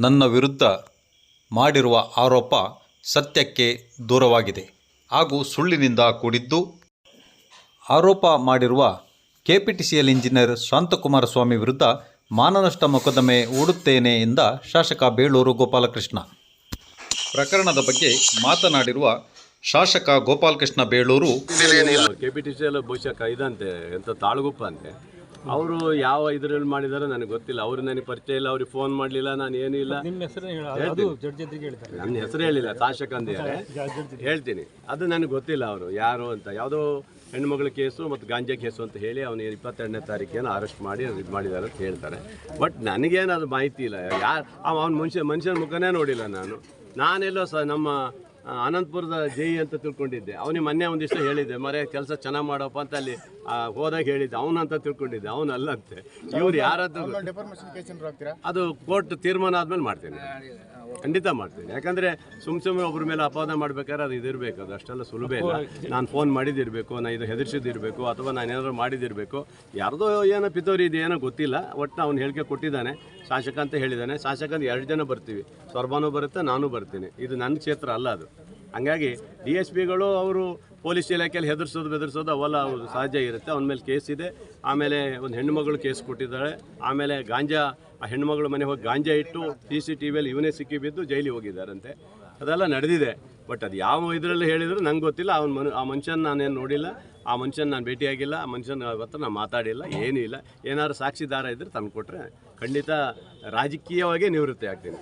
ನನ್ನ ವಿರುದ್ಧ ಮಾಡಿರುವ ಆರೋಪ ಸತ್ಯಕ್ಕೆ ದೂರವಾಗಿದೆ. ಹಾಗೂ ಸುಳ್ಳಿನಿಂದ ಕೂಡಿದ್ದು, ಆರೋಪ ಮಾಡಿರುವ ಕೆಪಿಟಿಸಿಎಲ್ ಇಂಜಿನಿಯರ್ ಶಾಂತಕುಮಾರ ಸ್ವಾಮಿ ವಿರುದ್ಧ ಮಾನನಷ್ಟ ಮೊಕದ್ದಮೆ ಹೂಡುತ್ತೇನೆ ಎಂದ ಶಾಸಕ ಬೇಳೂರು ಗೋಪಾಲಕೃಷ್ಣ. ಪ್ರಕರಣದ ಬಗ್ಗೆ ಮಾತನಾಡಿರುವ ಶಾಸಕ Gopalakrishna Beluru K P T C L ಬಹುಶಃ ಇದಂತೆ, ಎಂತ ತಾಳುಗುಪ್ಪ ಅಂತೆ ಅವರು ಯಾವ ಇದರಲ್ಲಿ ಮಾಡಿದಾರೋ ನನಗೆ ಗೊತ್ತಿಲ್ಲ. ಅವರು ನನಗೆ ಪರಿಚಯ ಇಲ್ಲ ಅವ್ರಿಗೆ ಫೋನ್ ಮಾಡಲಿಲ್ಲ ನಾನು ಏನಿಲ್ಲ ನನ್ನ ಹೆಸರು ಹೇಳಿಲ್ಲ ಶಾಸಕ ಅಂದಿದ್ದಾರೆ ಹೇಳ್ತೀನಿ. ಅದು ನನಗೆ ಗೊತ್ತಿಲ್ಲ ಅವರು ಯಾರು ಅಂತ. ಯಾವುದೋ ಹೆಣ್ಮಗಳ ಕೇಸು ಮತ್ತು ಗಾಂಜಾ ಕೇಸು ಅಂತ ಹೇಳಿ ಅವನು ಇಪ್ಪತ್ತೆರಡನೇ ತಾರೀಕೇನು ಅರೆಸ್ಟ್ ಮಾಡಿ ಇದು ಮಾಡಿದ್ದಾರೆ ಅಂತ ಹೇಳ್ತಾರೆ. ಬಟ್ ನನಗೇನು ಅದು ಮಾಹಿತಿ ಇಲ್ಲ. ಯಾರು ಅವನು ಮನುಷ್ಯ ಮನುಷ್ಯನ ಮುಖನೇ ನೋಡಿಲ್ಲ ನಾನು. ನಾನೆಲ್ಲೋ ಸ ನಮ್ಮ ಅನಂತಪುರದ ಜೈ ಅಂತ ತಿಳ್ಕೊಂಡಿದ್ದೆ. ಅವನಿಗೆ ಮೊನ್ನೆ ಒಂದಿಷ್ಟು ಹೇಳಿದ್ದೆ ಮರೆ ಕೆಲಸ ಚೆನ್ನಾಗಿ ಮಾಡಪ್ಪ ಅಂತ ಅಲ್ಲಿ ಹೋದಾಗ ಹೇಳಿದ್ದೆ. ಅವನಂತ ತಿಳ್ಕೊಂಡಿದ್ದೆ. ಅವನಲ್ಲಂತೆ ಇವ್ರು ಹಾಕ್ತೀರಾ ಅದು ಕೋರ್ಟ್ ತೀರ್ಮಾನ ಆದ್ಮೇಲೆ ಮಾಡ್ತೀನಿ. ಖಂಡಿತ ಮಾಡ್ತೀನಿ. ಯಾಕಂದ್ರೆ ಸುಮ್ ಸುಮ್ಮನೆ ಒಬ್ಬರ ಮೇಲೆ ಅಪವಾದ ಮಾಡ್ಬೇಕಾದ್ರೆ ಅದು ಇದಿರಬೇಕು ಅದು ಅಷ್ಟೆಲ್ಲ ಸುಲಭ ಇಲ್ಲ. ನಾನು ಫೋನ್ ಮಾಡಿದಿರಬೇಕು ನಾನು ಇದು ಹೆದರ್ಸಿದಿರಬೇಕು ಅಥವಾ ನಾನು ಏನಾದರೂ ಮಾಡಿದಿರಬೇಕು. ಯಾರ್ದೋ ಏನೋ ಪಿತೋರಿ ಇದೇನೋ ಏನೋ ಗೊತ್ತಿಲ್ಲ ಒಟ್ಟು ಅವ್ನು ಹೇಳಿಕೆ ಕೊಟ್ಟಿದ್ದಾನೆ ಶಾಸಕ ಅಂತ ಹೇಳಿದ್ದಾನೆ. ಶಾಸಕ ಎರಡು ಜನ ಬರ್ತೀವಿ. ಸ್ವರ್ಬಾನು ಬರುತ್ತೆ ನಾನು ಬರ್ತೀನಿ. ಇದು ನನ್ನ ಕ್ಷೇತ್ರ ಅಲ್ಲ ಅದು. ಹಂಗಾಗಿ ಡಿ ಎಸ್ ಪಿಗಳು ಅವರು ಪೊಲೀಸ್ ಇಲಾಖೆಯಲ್ಲಿ ಹೆದರ್ಸೋದು ಬೆದರ್ಸೋದು ಅವೆಲ್ಲ ಸಹಜ ಇರುತ್ತೆ. ಅವನ ಮೇಲೆ ಕೇಸ್ ಇದೆ. ಆಮೇಲೆ ಒಂದು ಹೆಣ್ಣುಮಗಳು ಕೇಸ್ ಕೊಟ್ಟಿದ್ದಾಳೆ. ಆಮೇಲೆ ಗಾಂಜಾ, ಆ ಹೆಣ್ಣುಮಗಳು ಮನೆ ಹೋಗಿ ಗಾಂಜಾ ಇಟ್ಟು ಸಿ ಸಿ ಟಿ ವಿಯಲ್ಲಿ ಇವನೇ ಸಿಕ್ಕಿ ಬಿದ್ದು ಜೈಲಿಗೆ ಹೋಗಿದ್ದಾರಂತೆ. ಅದೆಲ್ಲ ನಡೆದಿದೆ. ಬಟ್ ಅದು ಯಾವ ಇದರಲ್ಲಿ ಹೇಳಿದ್ರು ನಂಗೆ ಗೊತ್ತಿಲ್ಲ. ಅವನ ಮನು, ಆ ಮನುಷ್ಯನ ನಾನೇನು ನೋಡಿಲ್ಲ. ಆ ಮನುಷ್ಯನ ನಾನು ಭೇಟಿಯಾಗಿಲ್ಲ. ಆ ಮನುಷ್ಯನ ಹತ್ರ ನಾನು ಮಾತಾಡಿಲ್ಲ. ಏನೂ ಇಲ್ಲ. ಏನಾದ್ರು ಸಾಕ್ಷಿದಾರ ಇದ್ದರೆ ತಂದು ಕೊಟ್ಟರೆ ಖಂಡಿತ ರಾಜಕೀಯವಾಗಿ ನಿವೃತ್ತಿ ಆಗ್ತೀನಿ.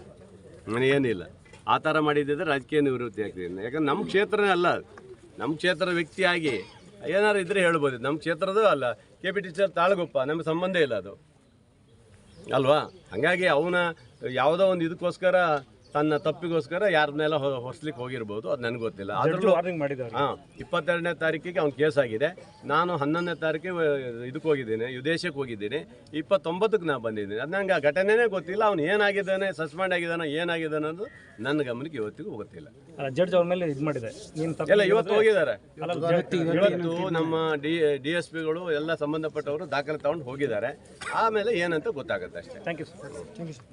ನನಗೇನಿಲ್ಲ ಆ ಥರ ಮಾಡಿದ್ದಿದ್ರೆ ರಾಜಕೀಯ ನಿವೃತ್ತಿ ಆಗ್ತದೆ ಯಾಕಂದ್ರೆ ನಮ್ಮ ಕ್ಷೇತ್ರನೇ ಅಲ್ಲ. ನಮ್ಮ ಕ್ಷೇತ್ರದ ವ್ಯಕ್ತಿಯಾಗಿ ಏನಾರು ಇದ್ರೆ ಹೇಳ್ಬೋದು. ನಮ್ಮ ಕ್ಷೇತ್ರದೂ ಅಲ್ಲ. K P T sir Talaguppa, ನಮಗೆ ಸಂಬಂಧ ಇಲ್ಲ ಅದು. ಅಲ್ವಾ? ಹಾಗಾಗಿ ಅವನ ಯಾವುದೋ ಒಂದು ಇದಕ್ಕೋಸ್ಕರ ತನ್ನ ತಪ್ಪಿಗೋಸ್ಕರ ಯಾರನ್ನೆಲ್ಲ ಹೊಸ್ಲಿಕ್ಕೆ ಹೋಗಿರ್ಬೋದು ಅದು ನನಗೆ ಗೊತ್ತಿಲ್ಲ. ಅದರಲ್ಲೂ ಹಾಂ ಇಪ್ಪತ್ತೆರಡನೇ ತಾರೀಕಿಗೆ ಅವ್ನ ಕೇಸ್ ಆಗಿದೆ. ನಾನು ಹನ್ನೊಂದನೇ ತಾರೀಕಿಗೆ ಇದಕ್ಕೆ ಹೋಗಿದ್ದೀನಿ ವಿದೇಶಕ್ಕೆ ಹೋಗಿದ್ದೀನಿ. ಇಪ್ಪತ್ತೊಂಬತ್ತಕ್ಕೆ ನಾನು ಬಂದಿದ್ದೀನಿ. ಅದು ನನಗೆ ಆ ಘಟನೆನೇ ಗೊತ್ತಿಲ್ಲ ಅವ್ನು ಏನಾಗಿದ್ದಾನೆ ಸಸ್ಪೆಂಡ್ ಆಗಿದ್ದಾನೆ ಏನಾಗಿದ್ದಾನೆ ಅನ್ನೋದು ನನ್ನ ಗಮನಕ್ಕೆ ಇವತ್ತಿಗೂ ಗೊತ್ತಿಲ್ಲ. ಜಡ್ಜ್ ಅವ್ರ ಮೇಲೆ ಇದು ಮಾಡಿದೆ. ಎಲ್ಲ ಇವತ್ತು ಹೋಗಿದ್ದಾರೆ. ಇವತ್ತು ನಮ್ಮ ಡಿ ಡಿ ಎಸ್ ಪಿಗಳು ಎಲ್ಲ ಸಂಬಂಧಪಟ್ಟವರು ದಾಖಲೆ ತಗೊಂಡು ಹೋಗಿದ್ದಾರೆ. ಆಮೇಲೆ ಏನಂತ ಗೊತ್ತಾಗುತ್ತೆ ಅಷ್ಟೇ. Thank you sir thank you sir